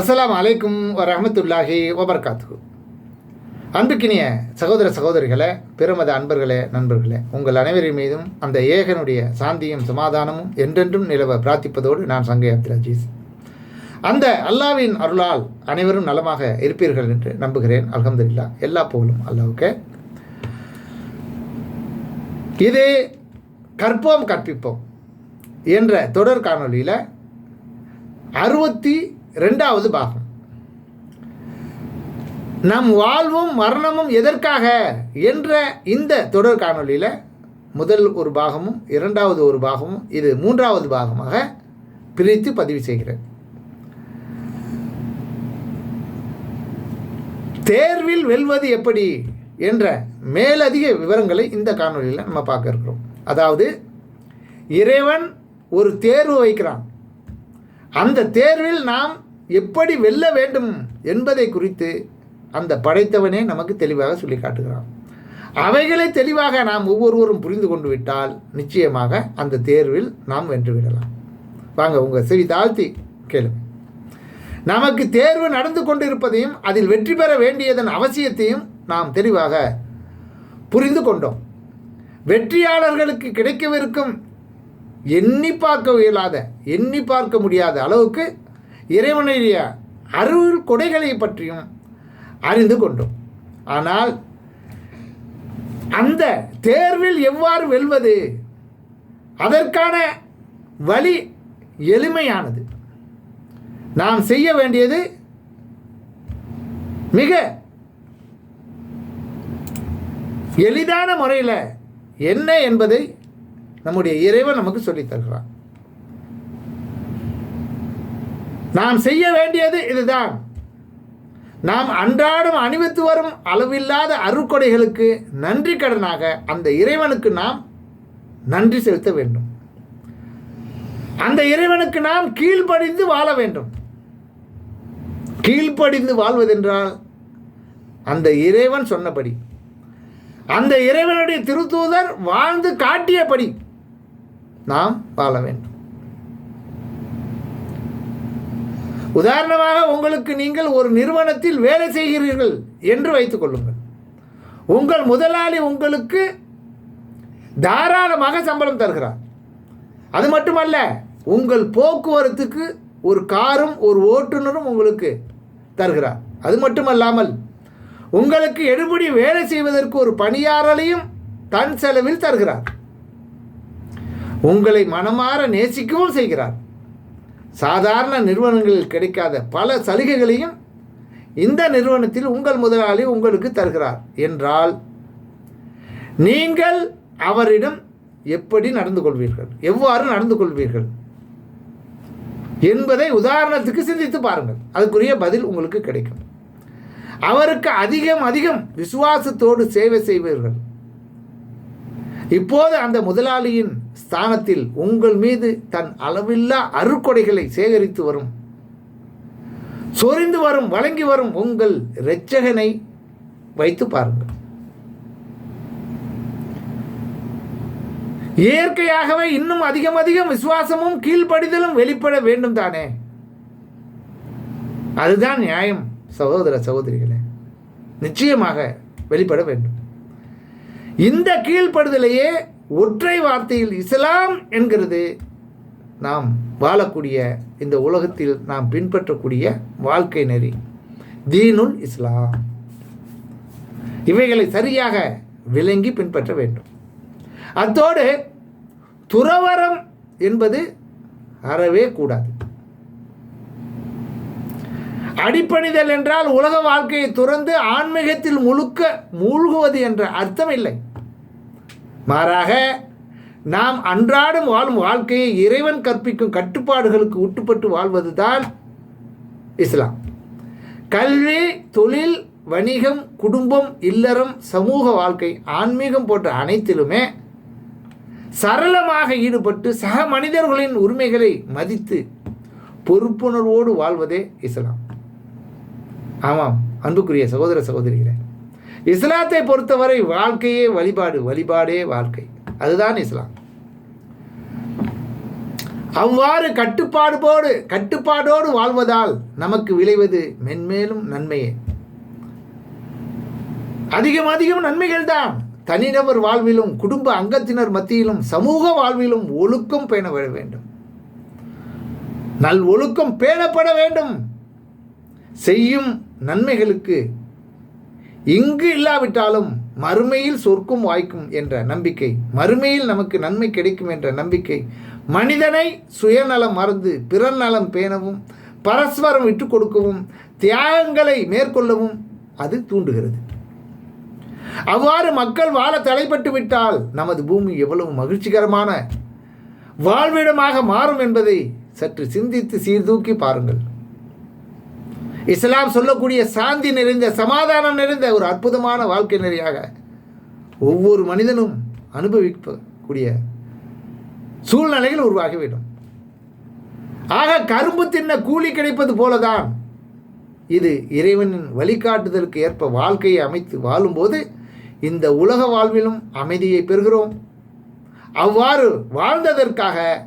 அஸ்லாம் அலைக்கும் வரமத்துல்லாஹி வபர்காத்து அன்புக்கினிய சகோதர சகோதரிகளே பிறமத அன்பர்களே நண்பர்களே உங்கள் அனைவரின் மீதும் அந்த ஏகனுடைய சாந்தியும் சமாதானமும் என்றென்றும் நிலவ பிரார்த்திப்பதோடு நான் சங்கை அப்துல் அந்த அல்லாவின் அருளால் அனைவரும் நலமாக இருப்பீர்கள் என்று நம்புகிறேன். அலமதுல்லா எல்லா புகழும் அல்லாவுக்கு. இது கற்போம் கற்பிப்போம் என்ற தொடர் காணொலியில் அறுபத்தி ரெண்டாவது பாகம். நம் வாழ்வும் மரணமும் எதற்காக என்ற இந்த தொடர் காணொளியில் முதல் ஒரு பாகமும் இரண்டாவது ஒரு பாகமும் இது மூன்றாவது பாகமாக பிரித்து பதிவு செய்கிறேன். தேர்வில் வெல்வது எப்படி என்ற மேலதிக விவரங்களை இந்த காணொலியில் நம்ம பார்க்க இருக்கிறோம். அதாவது இறைவன் ஒரு தேர்வு வைக்கிறான். அந்த தேர்வில் நாம் எப்படி வெல்ல வேண்டும் என்பதை குறித்து அந்த படைத்தவனே நமக்கு தெளிவாக சொல்லி காட்டுகிறான். அவைகளை தெளிவாக நாம் ஒவ்வொருவரும் புரிந்து கொண்டு விட்டால் நிச்சயமாக அந்த தேர்வில் நாம் வென்றுவிடலாம் வாங்க உங்கள் செவி தாழ்த்தி கேளுங்க. நமக்கு தேர்வு நடந்து கொண்டிருப்பதையும் அதில் வெற்றி பெற வேண்டியதன் அவசியத்தையும் நாம் தெளிவாக புரிந்து கொண்டோம். வெற்றியாளர்களுக்கு கிடைக்கவிருக்கும் எண்ணி பார்க்க இயலாத எண்ணி பார்க்க முடியாத அளவுக்கு இறைவனுடைய அருள் கொடைகளை பற்றியும் அறிந்து கொண்டோம். ஆனால் அந்த தேர்வில் எவ்வாறு வெல்வது? அதற்கான வழி எளிமையானது. நாம் செய்ய வேண்டியது மிக எளிதான முறையில் என்ன என்பதை நம்முடைய இறைவன் நமக்கு சொல்லித் தருகிறான். நாம் செய்ய வேண்டியது இதுதான். நாம் அன்றாடம் அணிவித்து வரும் அளவில்லாத அருக்கொடைகளுக்கு நன்றி கடனாக அந்த இறைவனுக்கு நாம் நன்றி செலுத்த வேண்டும். அந்த இறைவனுக்கு நாம் கீழ்ப்படிந்து வாழ வேண்டும். கீழ்ப்படிந்து வாழ்வதென்றால் அந்த இறைவன் சொன்னபடி அந்த இறைவனுடைய திருத்தூதர் வாழ்ந்து காட்டியபடி நாம் வாழ வேண்டும். உதாரணமாக உங்களுக்கு நீங்கள் ஒரு நிறுவனத்தில் வேலை செய்கிறீர்கள் என்று வைத்துக் கொள்ளுங்கள். உங்கள் முதலாளி உங்களுக்கு தாராளமாக சம்பளம் தருகிறார். அது மட்டுமல்ல உங்கள் போக்குவரத்துக்கு ஒரு காரும் ஒரு ஓட்டுநரும் உங்களுக்கு தருகிறார். அது மட்டுமல்லாமல் உங்களுக்கு எடுபடி வேலை செய்வதற்கு ஒரு பணியாளரையும் தன் செலவில் தருகிறார். உங்களை மனமாற நேசிக்கவும் செய்கிறார். சாதாரண நிறுவனங்களில் கிடைக்காத பல சலுகைகளையும் இந்த நிறுவனத்தில் உங்கள் முதலாளி உங்களுக்கு தருகிறார். என்றால் நீங்கள் அவரிடம் எப்படி நடந்து கொள்வீர்கள்? எவ்வாறு நடந்து கொள்வீர்கள்? என்பதை உதாரணத்துக்கு சிந்தித்து பாருங்கள். அதுக்குரிய பதில் உங்களுக்கு கிடைக்கும். அவருக்கு அதிகம் அதிகம் விசுவாசத்தோடு சேவை செய்வீர்கள். இப்போது அந்த முதலாளியின் ஸ்தானத்தில் உங்கள் மீது தன் அளவில்லா அருக்கொடைகளை சேகரித்து வரும். சொரிந்து வரும் வழங்கி வரும் உங்கள் இரட்சகனை வைத்து பாருங்கள். இயற்கையாகவே இன்னும் அதிகம் அதிகம் விசுவாசமும் கீழ்ப்படிதலும் வெளிப்பட வேண்டும் தானே? அதுதான் நியாயம் சகோதர சகோதரிகளே. நிச்சயமாக வெளிப்பட வேண்டும். இந்த கீழ்ப்படுதலையே ஒற்றை வார்த்தையில் இஸ்லாம் என்கிறது. நாம் வாழக்கூடிய இந்த உலகத்தில் நாம் பின்பற்றக்கூடிய வாழ்க்கை நெறி தீனுல் இஸ்லாம். இவைகளை சரியாக விளங்கி பின்பற்ற வேண்டும். அத்தோடு துறவரம் என்பது அறவே கூடாது. அடிப்பணிதல் என்றால் உலக வாழ்க்கையை துறந்து ஆன்மீகத்தில் முழுக்க மூழ்குவது என்ற அர்த்தம் இல்லை மாறாக நாம் அன்றாடம் வாழும் வாழ்க்கையை இறைவன் கற்பிக்கும் கட்டுப்பாடுகளுக்கு உட்பட்டு வாழ்வதுதான் இஸ்லாம். கல்வி தொழில் வணிகம் குடும்பம் இல்லறம் சமூக வாழ்க்கை ஆன்மீகம் போன்ற அனைத்திலுமே சரளமாக ஈடுபட்டு சக மனிதர்களின் உரிமைகளை மதித்து பொறுப்புணர்வோடு வாழ்வதே இஸ்லாம். ஆமாம் அன்புக்குரிய சகோதர சகோதரிகளே. இஸ்லாத்தை பொறுத்தவரை வாழ்க்கையே வழிபாடு வழிபாடே வாழ்க்கை. அதுதான் இஸ்லாம். அவ்வாறு கட்டுப்பாடுபோடு கட்டுப்பாடோடு வாழ்வதால் நமக்கு விளைவது மென்மேலும் நன்மையே. அதிகம் அதிகம் நன்மைகள் தான் தனிநபர் வாழ்விலும் குடும்ப அங்கத்தினர் மத்தியிலும் சமூக வாழ்விலும் ஒழுக்கம் பேண வேண்டும். நல் ஒழுக்கம் பேணப்பட வேண்டும். செய்யும் நன்மைகளுக்கு. இங்கு இல்லாவிட்டாலும் மறுமையில் சொர்க்கும் வாய்க்கும் என்ற நம்பிக்கை மறுமையில் நமக்கு நன்மை கிடைக்கும் என்ற நம்பிக்கை மனிதனை சுயநலம் மறந்து பிறர் நலம் பேணவும் பரஸ்பரம் விட்டு கொடுக்கவும் தியாகங்களை மேற்கொள்ளவும் அது தூண்டுகிறது. அவ்வாறு மக்கள் வாழ தலைப்பட்டு விட்டால் நமது பூமி எவ்வளவு மகிழ்ச்சிகரமான வாழ்விடமாக மாறும் என்பதை சற்று சிந்தித்து சீர்தூக்கி பாருங்கள். இஸ்லாம் சொல்லக்கூடிய சாந்தி நிறைந்த சமாதானம் நிறைந்த ஒரு அற்புதமான வாழ்க்கை நெறியாக ஒவ்வொரு மனிதனும் அனுபவிக்கக்கூடிய சூழ்நிலைகள் உருவாகிவிடும் ஆக கரும்பு தின்ன கூலி கிடைப்பது போலதான் இது இறைவனின் வழிகாட்டுதலுக்கு ஏற்ப வாழ்க்கையை அமைத்து வாழும்போது இந்த உலக வாழ்விலும் அமைதியை பெறுகிறோம். அவ்வாறு வாழ்ந்ததற்காக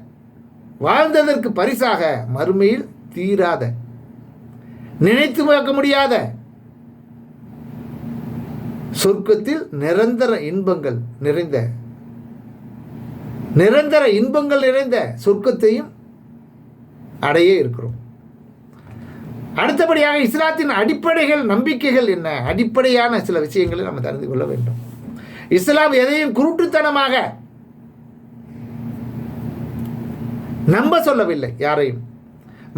வாழ்ந்ததற்கு பரிசாக மறுமையில் தீராத நினைத்து பார்க்க முடியாத. சொர்க்கத்தில் நிரந்தர இன்பங்கள் நிறைந்த. நிரந்தர இன்பங்கள் நிறைந்த சொர்க்கத்தையும் அடைய இருக்கிறோம். அடுத்தபடியாக இஸ்லாத்தின் அடிப்படைகள் நம்பிக்கைகள் என்ன? அடிப்படையான சில விஷயங்களை நம்ம தெரிந்து கொள்ள வேண்டும். இஸ்லாம் எதையும் குருட்டுத்தனமாக நம்ப சொல்லவில்லை யாரையும்.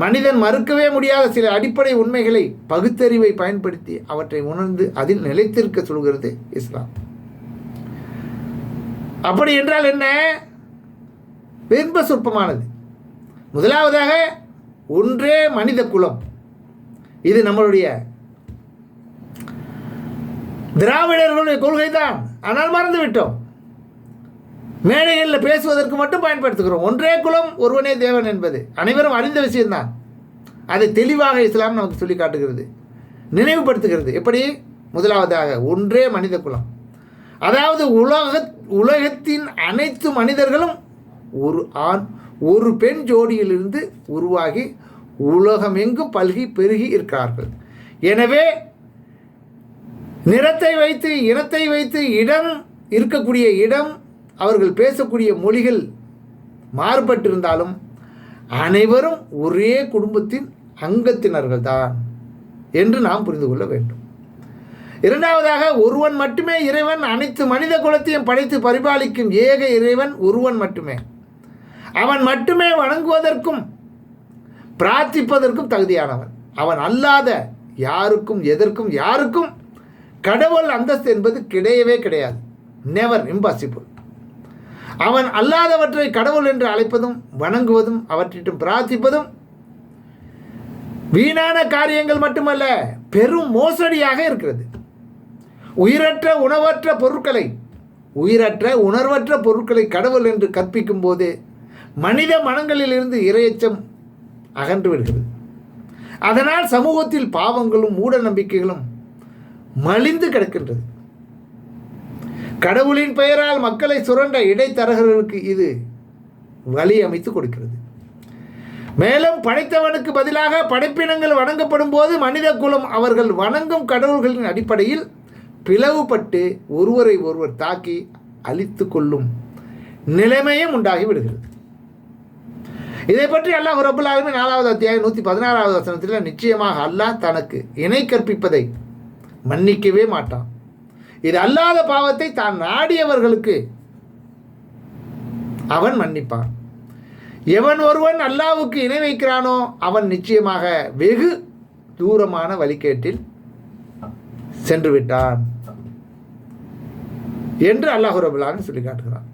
மனிதன் மறுக்கவே முடியாத சில அடிப்படை உண்மைகளை பகுத்தறிவை பயன்படுத்தி அவற்றை உணர்ந்து அதில் நிலைத்திருக்க சொல்கிறது இஸ்லாம். அப்படி என்றால் என்ன? பின்ப சொற்பமானது. முதலாவதாக ஒன்றே மனித குலம். இது நம்மளுடைய திராவிடர்களுடைய கொள்கை தான் ஆனால் மறந்துவிட்டோம். மேடைகளில் பேசுவதற்கு மட்டும் பயன்படுத்துகிறோம். ஒன்றே குலம் ஒருவனே தேவன் என்பது. அனைவரும் அறிந்த விஷயம்தான். அதை தெளிவாக இஸ்லாம் நமக்கு சொல்லி காட்டுகிறது. நினைவுபடுத்துகிறது. எப்படி? முதலாவதாக ஒன்றே மனித குலம். அதாவது உலக உலகத்தின் அனைத்து மனிதர்களும் ஒரு ஆண் ஒரு பெண் ஜோடியிலிருந்து உருவாகி உலகமெங்கும் பல்கி பெருகி இருக்கிறார்கள். எனவே நிறத்தை வைத்து இனத்தை வைத்து இடம் இருக்கக்கூடிய இடம் அவர்கள் பேசக்கூடிய மொழிகள் மாறுபட்டிருந்தாலும் அனைவரும் ஒரே குடும்பத்தின் அங்கத்தினர்கள் தான் என்று நாம் புரிந்து கொள்ள வேண்டும். இரண்டாவதாக ஒருவன் மட்டுமே இறைவன் அனைத்து மனித குலத்தையும் படைத்து பரிபாலிக்கும் ஏக இறைவன் ஒருவன் மட்டுமே. அவன் மட்டுமே வணங்குவதற்கும் பிரார்த்திப்பதற்கும் தகுதியானவன். அவன் அல்லாத யாருக்கும் எதற்கும் யாருக்கும் கடவுள் அந்தஸ்து என்பது கிடையவே கிடையாது. நெவர் இம்பாசிபிள் அவன் அல்லாதவற்றை கடவுள் என்று அழைப்பதும் வணங்குவதும் அவற்றிட்டும் பிரார்த்திப்பதும் வீணான காரியங்கள் மட்டுமல்ல பெரும் மோசடியாக இருக்கிறது. உயிரற்ற உணவற்ற பொருட்களை உயிரற்ற உணர்வற்ற பொருட்களை கடவுள் என்று கற்பிக்கும் போது மனித மனங்களிலிருந்து இரையச்சம் அகன்று விடுகிறது. அதனால் சமூகத்தில் பாவங்களும் மூட நம்பிக்கைகளும் மலிந்து கிடக்கின்றது. கடவுளின் பெயரால் மக்களை சுரண்ட இடைத்தரகர்களுக்கு இது வழி அமைத்து கொடுக்கிறது. மேலும் படைத்தவனுக்கு பதிலாக படைப்பினங்கள் வணங்கப்படும் போது மனித குலம் அவர்கள் வணங்கும் கடவுள்களின் அடிப்படையில் பிளவுபட்டு ஒருவரை ஒருவர் தாக்கி அழித்து கொள்ளும் நிலைமையும் உண்டாகி விடுகிறது. இதை பற்றி அல்லாஹ் ரபுல் நாலாவது அத்தியாயம் நூற்றி பதினாறாவது வசனத்தில் நிச்சயமாக அல்லாஹ் தனக்கு இணை கற்பிப்பதை மன்னிக்கவே மாட்டான். இது அல்லாத பாவத்தை தான் நாடியவர்களுக்கு. அவன் மன்னிப்பான். எவன் ஒருவன் அல்லாவுக்கு இணை வைக்கிறானோ அவன் நிச்சயமாக வெகு தூரமான வழிகேட்டில் சென்று விட்டான் என்று அல்லாஹு ரபுல்லான்னு சொல்லி காட்டுகிறான்.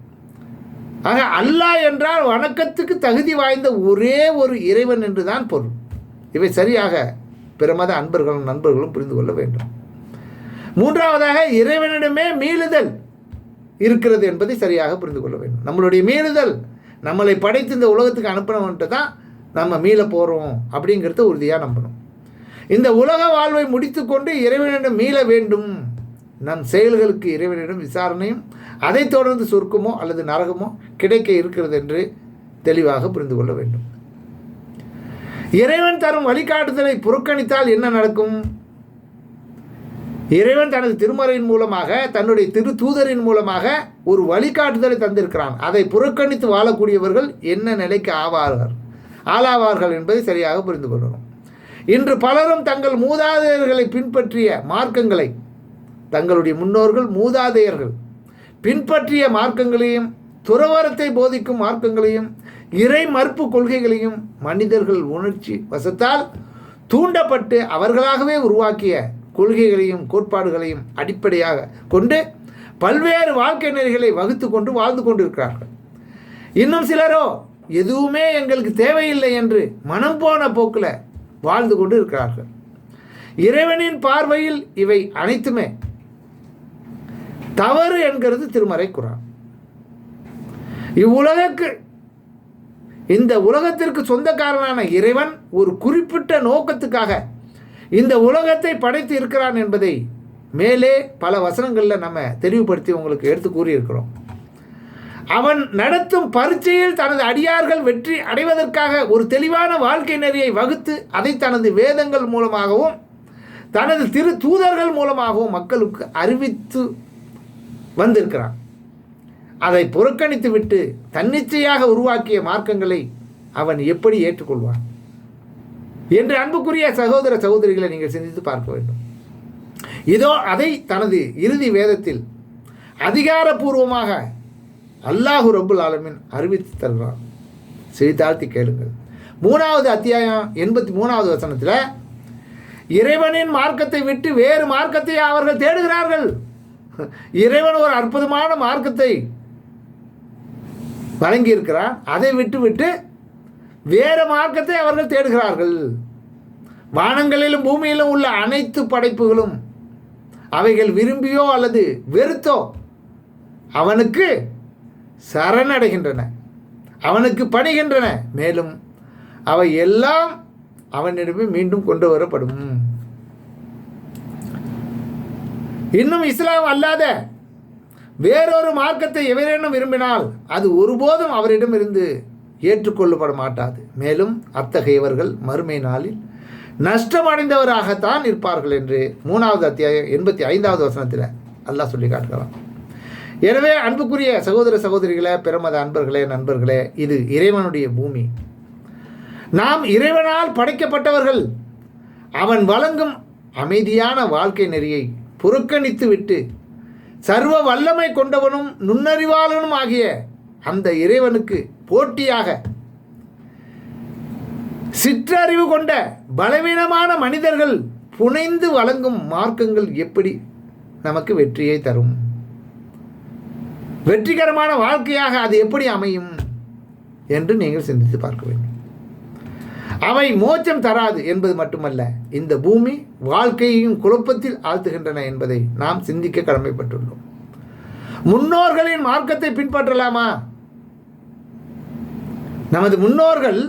ஆக அல்லாஹ் என்றால் வணக்கத்துக்கு தகுதி வாய்ந்த ஒரே ஒரு இறைவன் என்று தான் பொருள். இவை சரியாக பிரமத அன்பர்களும் நண்பர்களும் புரிந்து கொள்ள வேண்டும். மூன்றாவதாக இறைவனிடமே மீளுதல் இருக்கிறது என்பதை சரியாக புரிந்து கொள்ள வேண்டும். நம்மளுடைய மீளுதல் நம்மளை படைத்து இந்த உலகத்துக்கு அனுப்பினவன்ட்டு தான் நம்ம மீள போகிறோம் அப்படிங்கிறத உறுதியாக நம்பணும். இந்த உலக வாழ்வை முடித்துக்கொண்டு இறைவனிடம் மீள வேண்டும். நம் செயல்களுக்கு இறைவனிடம் விசாரணையும் அதைத் தொடர்ந்து சொர்க்கமோ அல்லது நரகமோ கிடைக்க இருக்கிறது என்று தெளிவாக புரிந்து கொள்ள வேண்டும். இறைவன் தரும் வழிகாட்டுதலை புறக்கணித்தால் என்ன நடக்கும்? இறைவன் தனது திருமறையின் மூலமாக தன்னுடைய திரு தூதரின் மூலமாக ஒரு வழிகாட்டுதலை தந்திருக்கிறான். அதை புறக்கணித்து வாழக்கூடியவர்கள் என்ன நிலைக்கு ஆவார்கள்? ஆளாவார்கள் என்பதை சரியாக புரிந்து கொள்ளணும். இன்று பலரும் தங்கள் மூதாதையர்களை பின்பற்றிய மார்க்கங்களை தங்களுடைய முன்னோர்கள் மூதாதையர்கள் பின்பற்றிய மார்க்கங்களையும் துறவரத்தை போதிக்கும் மார்க்கங்களையும் இறை மறுப்பு கொள்கைகளையும் மனிதர்கள் உணர்ச்சி வசத்தால் தூண்டப்பட்டு அவர்களாகவே உருவாக்கிய கொள்கைகளையும் கோட்பாடுகளையும் அடிப்படையாக கொண்டு பல்வேறு வாழ்க்கை நெறிகளை வகுத்து கொண்டு வாழ்ந்து கொண்டிருக்கிறார்கள். இன்னும் சிலரோ எதுவுமே எங்களுக்கு தேவையில்லை என்று மனம் போன போக்கில் வாழ்ந்து கொண்டு இருக்கிறார்கள் இறைவனின் பார்வையில் இவை அனைத்துமே தவறு என்கிறது திருமறை குரான். இவ்வுலகுக்கு இந்த உலகத்திற்கு சொந்தக்காரனான இறைவன் ஒரு குறிப்பிட்ட நோக்கத்துக்காக இந்த உலகத்தை படைத்து இருக்கிறான் என்பதை மேலே பல வசனங்களில் நம்ம தெளிவுபடுத்தி உங்களுக்கு எடுத்து கூறியிருக்கிறோம். அவன் நடத்தும் பரீட்சையில் தனது அடியார்கள் வெற்றி அடைவதற்காக ஒரு தெளிவான வாழ்க்கை நெறியை வகுத்து அதை தனது வேதங்கள் மூலமாகவும் தனது திரு தூதர்கள் மூலமாகவும் மக்களுக்கு அறிவித்து வந்திருக்கிறான். அதை புறக்கணித்துவிட்டு தன்னிச்சையாக உருவாக்கிய மார்க்கங்களை அவன் எப்படி ஏற்றுக்கொள்வான்? என்று அன்புக்குரிய சகோதர சகோதரிகளை நீங்கள் சிந்தித்து பார்க்க வேண்டும். இதோ அதை தனது இறுதி வேதத்தில் அதிகாரப்பூர்வமாக அல்லாஹு ரபுல் ஆலமின் அறிவித்து தருகிறான் செவித்தாழ்த்தி கேளுங்கள். மூணாவது அத்தியாயம் எண்பத்தி மூணாவது வசனத்தில் இறைவனின் மார்க்கத்தை விட்டு வேறு மார்க்கத்தை அவர்கள் தேடுகிறார்கள். இறைவன் ஒரு அற்புதமான மார்க்கத்தை வழங்கியிருக்கிறான். அதை விட்டு விட்டு வேறு மார்க்கத்தை அவர்கள் தேடுகிறார்கள். வானங்களிலும் பூமியிலும் உள்ள அனைத்து படைப்புகளும் அவைகள் விரும்பியோ அல்லது வெறுத்தோ அவனுக்கு சரணடைகின்றன. அவனுக்கு பணிகின்றன. மேலும் அவை எல்லாம் அவனிடமே மீண்டும் கொண்டு வரப்படும். இன்னும் இஸ்லாம் அல்லாத வேறொரு மார்க்கத்தை எவரேனும் விரும்பினால் அது ஒருபோதும் அவரிடமிருந்து ஏற்றுக்கொள்ளப்பட மாட்டாது மேலும் அத்தகையவர்கள் மறுமை நாளில் நஷ்டமடைந்தவராகத்தான் இருப்பார்கள் என்று மூணாவது அத்தியாயம் எண்பத்தி ஐந்தாவது வசனத்தில் அல்லாஹ் சொல்லி காட்டுகிறான். எனவே அன்புக்குரிய சகோதர சகோதரிகளே பிரமத அன்பர்களே நண்பர்களே இது இறைவனுடைய பூமி. நாம் இறைவனால் படைக்கப்பட்டவர்கள். அவன் வழங்கும் அமைதியான வாழ்க்கை நெறியை புறக்கணித்து விட்டு சர்வ வல்லமை கொண்டவனும் நுண்ணறிவாளனும் ஆகிய அந்த இறைவனுக்கு போட்டியாக. சிற்றறிவு கொண்ட பலவீனமான மனிதர்கள் புனைந்து வழங்கும் மார்க்கங்கள் எப்படி நமக்கு வெற்றியை தரும்? வெற்றிகரமான வாழ்க்கையாக அது எப்படி அமையும் என்று நீங்கள் சிந்தித்து பார்க்க வேண்டும். அவை மோச்சம் தராது என்பது மட்டுமல்ல இந்த பூமி வாழ்க்கையையும் குழப்பத்தில் ஆழ்த்துகின்றன என்பதை நாம் சிந்திக்க கடமைப்பட்டுள்ளோம். முன்னோர்களின் மார்க்கத்தை பின்பற்றலாமா? நமது முன்னோர்கள்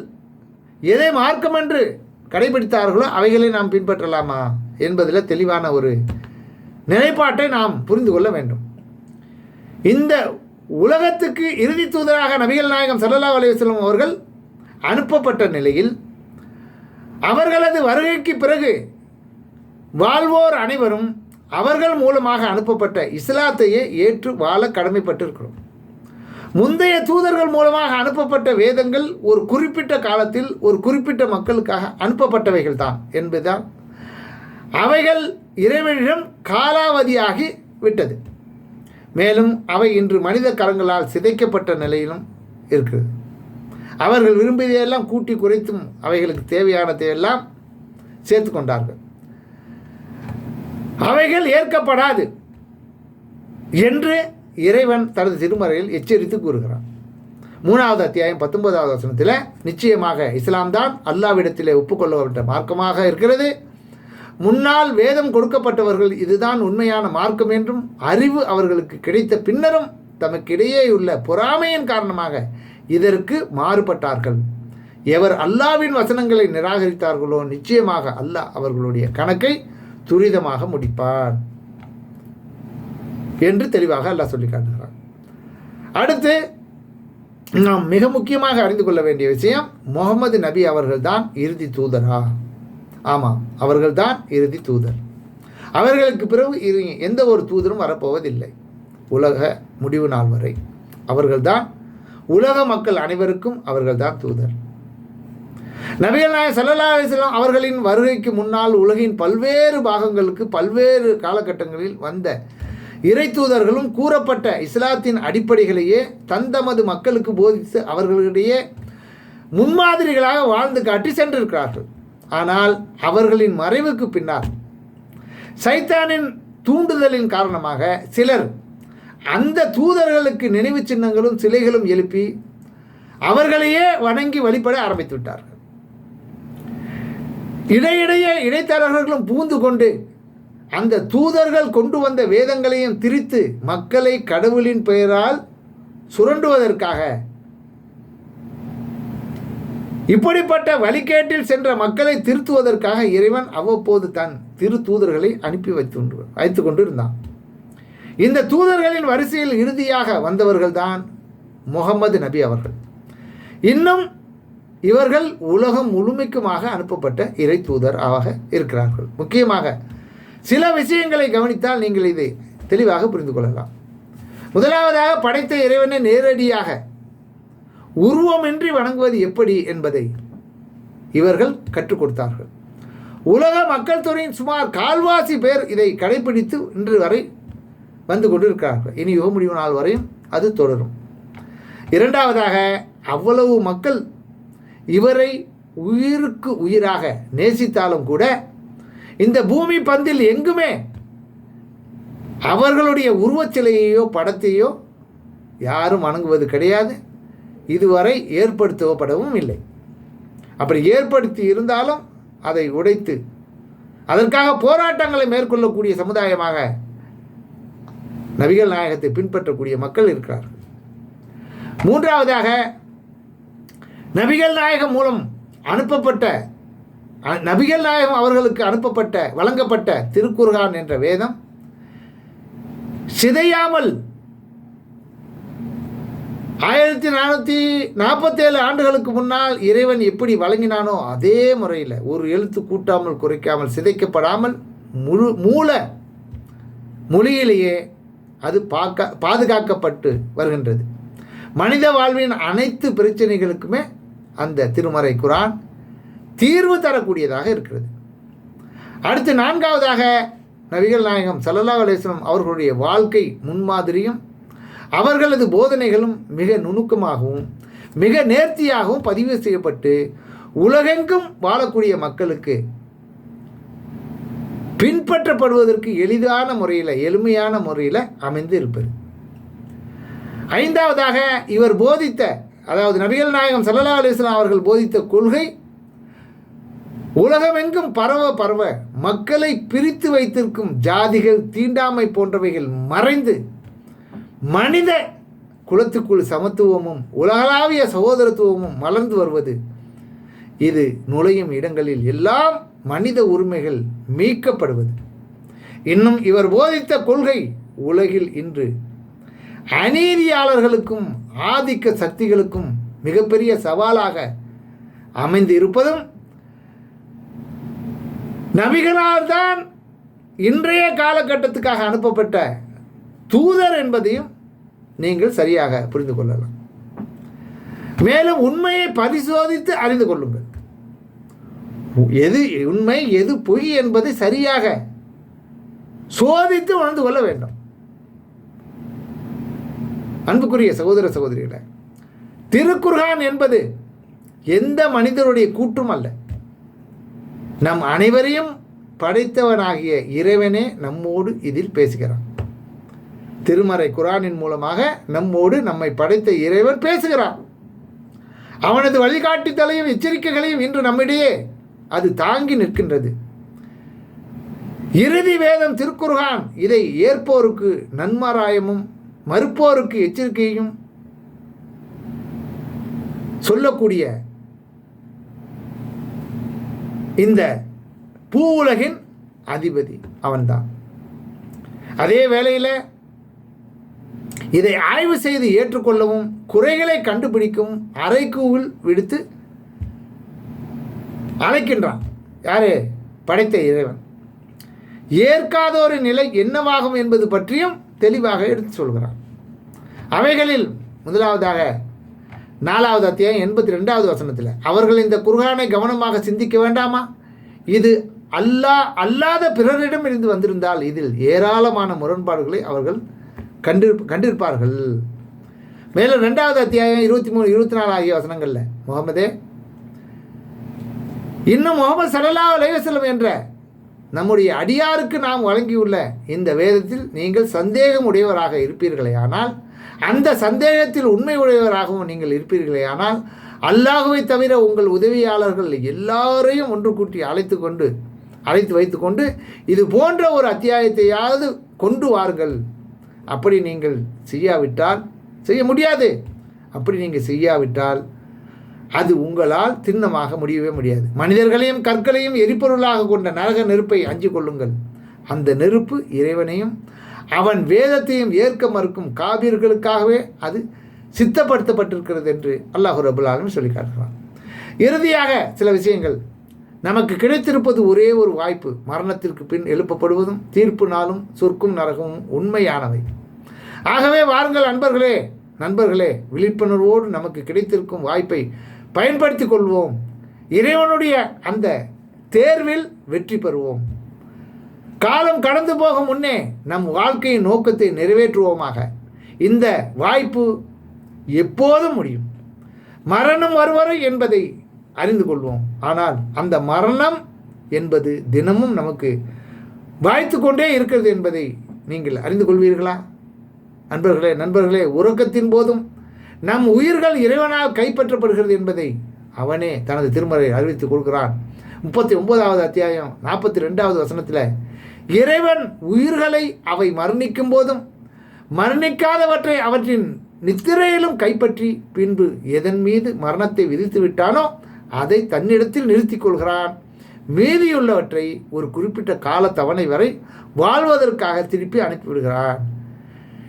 எதை மார்க்கம் என்று கடைபிடித்தார்களோ அவைகளை நாம் பின்பற்றலாமா என்பதில் தெளிவான ஒரு நிலைப்பாட்டை நாம் புரிந்து கொள்ள வேண்டும். இந்த உலகத்துக்கு இறுதி தூதராக நபிகள் நாயகம் சல்லல்லா அலையுஸ்லம் அவர்கள் அனுப்பப்பட்ட நிலையில் அவர்களது வருகைக்கு பிறகு வாழ்வோர் அனைவரும் அவர்கள் மூலமாக அனுப்பப்பட்ட இஸ்லாத்தையே ஏற்று வாழ கடமைப்பட்டிருக்கிறோம். முந்தைய தூதர்கள் மூலமாக அனுப்பப்பட்ட வேதங்கள் ஒரு குறிப்பிட்ட காலத்தில் ஒரு குறிப்பிட்ட மக்களுக்காக அனுப்பப்பட்டவைகள் தான் என்பதுதான். அவைகள் இறைவனிடம் காலாவதியாகி விட்டது. மேலும் அவை இன்று மனித கரங்களால் சிதைக்கப்பட்ட நிலையிலும் இருக்கிறது. அவர்கள் விரும்பியதையெல்லாம் கூட்டி குறைத்தும் அவைகளுக்கு தேவையானதையெல்லாம் சேர்த்து கொண்டார்கள். அவைகள் ஏற்கப்படாது என்று இறைவன் தனது திருமறையில் எச்சரித்து கூறுகிறான். மூணாவது அத்தியாயம் பத்தொன்பதாவது வசனத்தில் நிச்சயமாக இஸ்லாம் தான் அல்லாவிடத்திலே ஒப்புக்கொள்ளப்பட்ட மார்க்கமாக இருக்கிறது. முன்னால் வேதம் கொடுக்கப்பட்டவர்கள் இதுதான் உண்மையான மார்க்கம் என்றும் அறிவு அவர்களுக்கு கிடைத்த பின்னரும் தமக்கிடையே உள்ள பொறாமையின் காரணமாக இதற்கு மாறுபட்டார்கள். எவர் அல்லாவின் வசனங்களை நிராகரித்தார்களோ நிச்சயமாக அல்லாஹ் அவர்களுடைய கணக்கை துரிதமாக முடிப்பார் என்று தெளிவாக அல்லாஹ் சொல்லி காட்டுகிறான். அடுத்து நாம் மிக முக்கியமாக அறிந்து கொள்ள வேண்டிய விஷயம் முகமது நபி அவர்கள்தான் இறுதி தூதரா? ஆமாம் அவர்கள்தான் இறுதி தூதர். அவர்களுக்கு பிறகு இரு- எந்த ஒரு தூதரும் வரப்போவதில்லை. உலக முடிவு நாள் வரை. அவர்கள்தான் உலக மக்கள் அனைவருக்கும் அவர்கள்தான் தூதர். நபிகள் நாயகம் ஸல்லல்லாஹு அவர்களின் வருகைக்கு முன்னால் உலகின் பல்வேறு பாகங்களுக்கு பல்வேறு காலகட்டங்களில் வந்த இறை தூதர்களும் கூறப்பட்ட இஸ்லாத்தின் அடிப்படைகளையே தந்தமது மக்களுக்கு போதித்து அவர்களிடையே முன்மாதிரிகளாக வாழ்ந்து காட்டி சென்றிருக்கிறார்கள். ஆனால் அவர்களின் மறைவுக்கு பின்னால் சைத்தானின் தூண்டுதலின் காரணமாக சிலர் அந்த தூதர்களுக்கு நினைவு சின்னங்களும் சிலைகளும் எழுப்பி அவர்களையே வணங்கி வழிபட ஆரம்பித்து விட்டார்கள். இடையிடையே இடைத்தரகர்களும் பூந்து கொண்டு அந்த தூதர்கள் கொண்டு வந்த வேதங்களையும் திரித்து மக்களை கடவுளின் பெயரால் சுரண்டுவதற்காக. இப்படிப்பட்ட வழிகேட்டில் சென்ற மக்களை திருத்துவதற்காக இறைவன் அவ்வப்போது தன் திரு தூதர்களை அனுப்பி வைத்து வைத்து கொண்டிருந்தான் இந்த தூதர்களின் வரிசையில் இறுதியாக வந்தவர்கள்தான் முகமது நபி அவர்கள். இன்னும் இவர்கள் உலகம் முழுமைக்குமாக அனுப்பப்பட்ட இறை தூதர் ஆக இருக்கிறார்கள். முக்கியமாக சில விஷயங்களை கவனித்தால் நீங்கள் இதை தெளிவாக புரிந்து கொள்ளலாம். முதலாவதாக படைத்த இறைவனை நேரடியாக உருவமின்றி வணங்குவது எப்படி என்பதை இவர்கள் கற்றுக் கொடுத்தார்கள். உலக மக்கள் துறையின் சுமார் கால்வாசி பேர் இதை கடைபிடித்து இன்று வரை வந்து கொண்டிருக்கிறார்கள். இனி யுக முடிவு நாள் வரையும் அது தொடரும். இரண்டாவதாக அவ்வளவு மக்கள் இவரை உயிருக்கு உயிராக நேசித்தாலும் கூட இந்த பூமி பந்தில் எங்குமே அவர்களுடைய உருவச்சிலையையோ படத்தையோ யாரும் வணங்குவது கிடையாது. இதுவரை ஏற்படுத்தப்படவும் இல்லை. அப்படி ஏற்படுத்தி இருந்தாலும் அதை உடைத்து அதற்காக போராட்டங்களை மேற்கொள்ளக்கூடிய சமுதாயமாக நபிகள் நாயகத்தை பின்பற்றக்கூடிய மக்கள் இருக்கிறார்கள். மூன்றாவதாக நபிகள் நாயகம் மூலம் அனுப்பப்பட்ட நபிகள் நாயகம் அவர்களுக்கு அனுப்பப்பட்ட வழங்கப்பட்ட திருக்குர்கான் என்ற வேதம் சிதையாமல் ஆயிரத்தி நானூற்றி நாற்பத்தேழு ஆண்டுகளுக்கு முன்னால் இறைவன் எப்படி வழங்கினானோ அதே முறையில் ஒரு எழுத்து கூட்டாமல் குறைக்காமல் சிதைக்கப்படாமல் முழு மூல மொழியிலேயே அது பாக்க பாதுகாக்கப்பட்டு வருகின்றது. மனித வாழ்வின் அனைத்து பிரச்சனைகளுக்குமே அந்த திருமறை குரான் தீர்வு தரக்கூடியதாக இருக்கிறது. அடுத்து நான்காவதாக நபிகள் நாயகம் சல்லல்லா அலைஹி அவர்களுடைய வாழ்க்கை முன்மாதிரியும் அவர்களது போதனைகளும் மிக நுணுக்கமாகவும் மிக நேர்த்தியாகவும் பதிவு செய்யப்பட்டு உலகெங்கும் வாழக்கூடிய மக்களுக்கு பின்பற்றப்படுவதற்கு எளிதான முறையில் எளிமையான முறையில் அமைந்து இருப்பது. ஐந்தாவதாக இவர் போதித்த அதாவது நபிகள் நாயகம் ஸல்லல்லாஹு அலைஹி அவர்கள் போதித்த கொள்கை உலகமெங்கும் பரவ பரவ மக்களை பிரித்து வைத்திருக்கும் ஜாதிகள் தீண்டாமை போன்றவைகள் மறைந்து மனித குலத்துக்குள் சமத்துவமும் உலகளாவிய சகோதரத்துவமும் மலர்ந்து வருவது. இது நுழையும் இடங்களில் எல்லாம் மனித உரிமைகள் மீட்கப்படுவது. இன்னும் இவர் போதித்த கொள்கை உலகில் இன்று அநீதியாளர்களுக்கும் ஆதிக்க சக்திகளுக்கும் மிகப்பெரிய சவாலாக அமைந்து இருப்பதும் நபிகளால் தான் இன்றைய காலகட்டத்துக்காக அனுப்பப்பட்ட தூதர் என்பதையும் நீங்கள் சரியாக புரிந்து கொள்ளலாம். மேலும் உண்மையை பரிசோதித்து அறிந்து கொள்ளுங்கள். எது உண்மை எது பொய் என்பதை சரியாக சோதித்து உணர்ந்து கொள்ள வேண்டும். அன்புக்குரிய சகோதர சகோதரிகளை திருக்குர்ஹான் என்பது எந்த மனிதருடைய கூற்றும் அல்ல. நம் அனைவரையும் படைத்தவனாகிய இறைவனே நம்மோடு இதில் பேசுகிறான். திருமறை குரானின் மூலமாக நம்மோடு நம்மை படைத்த இறைவன் பேசுகிறான். அவனது வழிகாட்டுதலையும் எச்சரிக்கைகளையும் இன்று நம்மிடையே அது தாங்கி நிற்கின்றது. இறுதி வேதம் திருக்குர்ஹான் இதை ஏற்போருக்கு நன்மாராயமும் மறுப்போருக்கு எச்சரிக்கையும் சொல்லக்கூடிய இந்த பூ உலகின் அதிபதி அவன்தான். அதே வேளையில் இதை ஆய்வு செய்து ஏற்றுக்கொள்ளவும் குறைகளை கண்டுபிடிக்கவும் அரைக்கூவில் விடுத்து அழைக்கின்றான். யாரு? படைத்த இறைவன். ஏற்காத ஒரு நிலை என்னவாகும் என்பது பற்றியும் தெளிவாக எடுத்து சொல்கிறான். அவைகளில் முதலாவதாக நாலாவது அத்தியாயம் எண்பத்தி ரெண்டாவது வசனத்தில் அவர்கள் இந்த குர்ஆனை கவனமாக சிந்திக்க வேண்டாமா? இது அல்லா அல்லாத பிறரிடம் இருந்து வந்திருந்தால் இதில் ஏராளமான முரண்பாடுகளை அவர்கள் கண்டு கண்டிருப்பார்கள். மேலும் ரெண்டாவது அத்தியாயம் இருபத்தி மூணு இருபத்தி நாலு ஆகிய வசனங்களில் முகமதே இன்னும் முகமது சல்லா அலைவசல்லம் என்ற நம்முடைய அடியாருக்கு நாம் வழங்கியுள்ள இந்த வேதத்தில் நீங்கள் சந்தேகம் உடையவராக இருப்பீர்களே ஆனால் அந்த சந்தேகத்தில் உண்மை உடையவராகவும் நீங்கள் இருப்பீர்களே ஆனால் அல்லாஹுவை தவிர உங்கள் உதவியாளர்கள் எல்லாரையும் ஒன்று கூட்டி அழைத்து கொண்டு அழைத்து வைத்துக்கொண்டு இது போன்ற ஒரு அத்தியாயத்தையாவது கொண்டு வாருங்கள். அப்படி நீங்கள் செய்யாவிட்டால் செய்ய முடியாது. அப்படி நீங்கள் செய்யாவிட்டால் அது உங்களால் திண்ணமாக முடியவே முடியாது. மனிதர்களையும் கற்களையும் எரிபொருளாக கொண்ட நரக நெருப்பை அஞ்சு கொள்ளுங்கள். அந்த நெருப்பு இறைவனையும் அவன் வேதத்தையும் ஏற்க மறுக்கும் காபியர்களுக்காகவே அது சித்தப்படுத்தப்பட்டிருக்கிறது என்று அல்லாஹு ரபுல்லாலும் சொல்லி காட்டுகிறான். இறுதியாக சில விஷயங்கள். நமக்கு கிடைத்திருப்பது ஒரே ஒரு வாய்ப்பு மரணத்திற்கு பின் எழுப்பப்படுவதும் தீர்ப்பு நாளும் சொர்க்கும் நரகமும் உண்மையானவை. ஆகவே வாருங்கள் நண்பர்களே நண்பர்களே விழிப்புணர்வோடு நமக்கு கிடைத்திருக்கும் வாய்ப்பை பயன்படுத்திக் கொள்வோம் இறைவனுடைய அந்த தேர்வில் வெற்றி பெறுவோம். காலம் கடந்து போக முன்னே நம் வாழ்க்கையின் நோக்கத்தை நிறைவேற்றுவோமாக. இந்த வாய்ப்பு எப்போதும் முடியும். மரணம் வருவரை என்பதை அறிந்து கொள்வோம். ஆனால் அந்த மரணம் என்பது தினமும் நமக்கு வாய்த்து கொண்டே இருக்கிறது என்பதை நீங்கள் அறிந்து கொள்வீர்களா? நண்பர்களே நண்பர்களே உறக்கத்தின் போதும் நம் உயிர்கள் இறைவனால் கைப்பற்றப்படுகிறது என்பதை அவனே தனது திருமறை அறிவித்துக் கொடுக்கிறான் முப்பத்தி ஒன்பதாவது அத்தியாயம் நாற்பத்தி ரெண்டாவது வசனத்தில் இறைவன் உயிர்களை அவை மரணிக்கும் போதும் மரணிக்காதவற்றை அவற்றின் நித்திரையிலும் கைப்பற்றி பின்பு எதன் மீது மரணத்தை விதித்து விட்டானோ அதை தன்னிடத்தில் நிறுத்திக் கொள்கிறான். மீதியுள்ளவற்றை ஒரு குறிப்பிட்ட கால தவணை வரை வாழ்வதற்காக திருப்பி அனுப்பிவிடுகிறான்.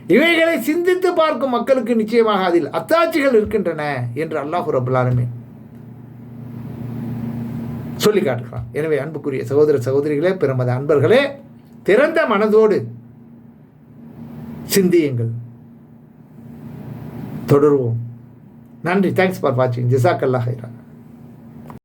இவைகளை சிந்தித்து பார்க்கும் மக்களுக்கு நிச்சயமாக அதில் அத்தாட்சிகள் இருக்கின்றன என்று அல்லாஹு ரபுல்லாலுமே சொல்லி காட்டுகிறான். எனவே அன்புக்குரிய சகோதர சகோதரிகளே பிறமத அன்பர்களே திறந்த மனதோடு சிந்தியுங்கள். தொடருவோம். நன்றி. தேங்க்ஸ் ஃபார் வாட்சிங் ஜிசாக் அல்லா ஹைரா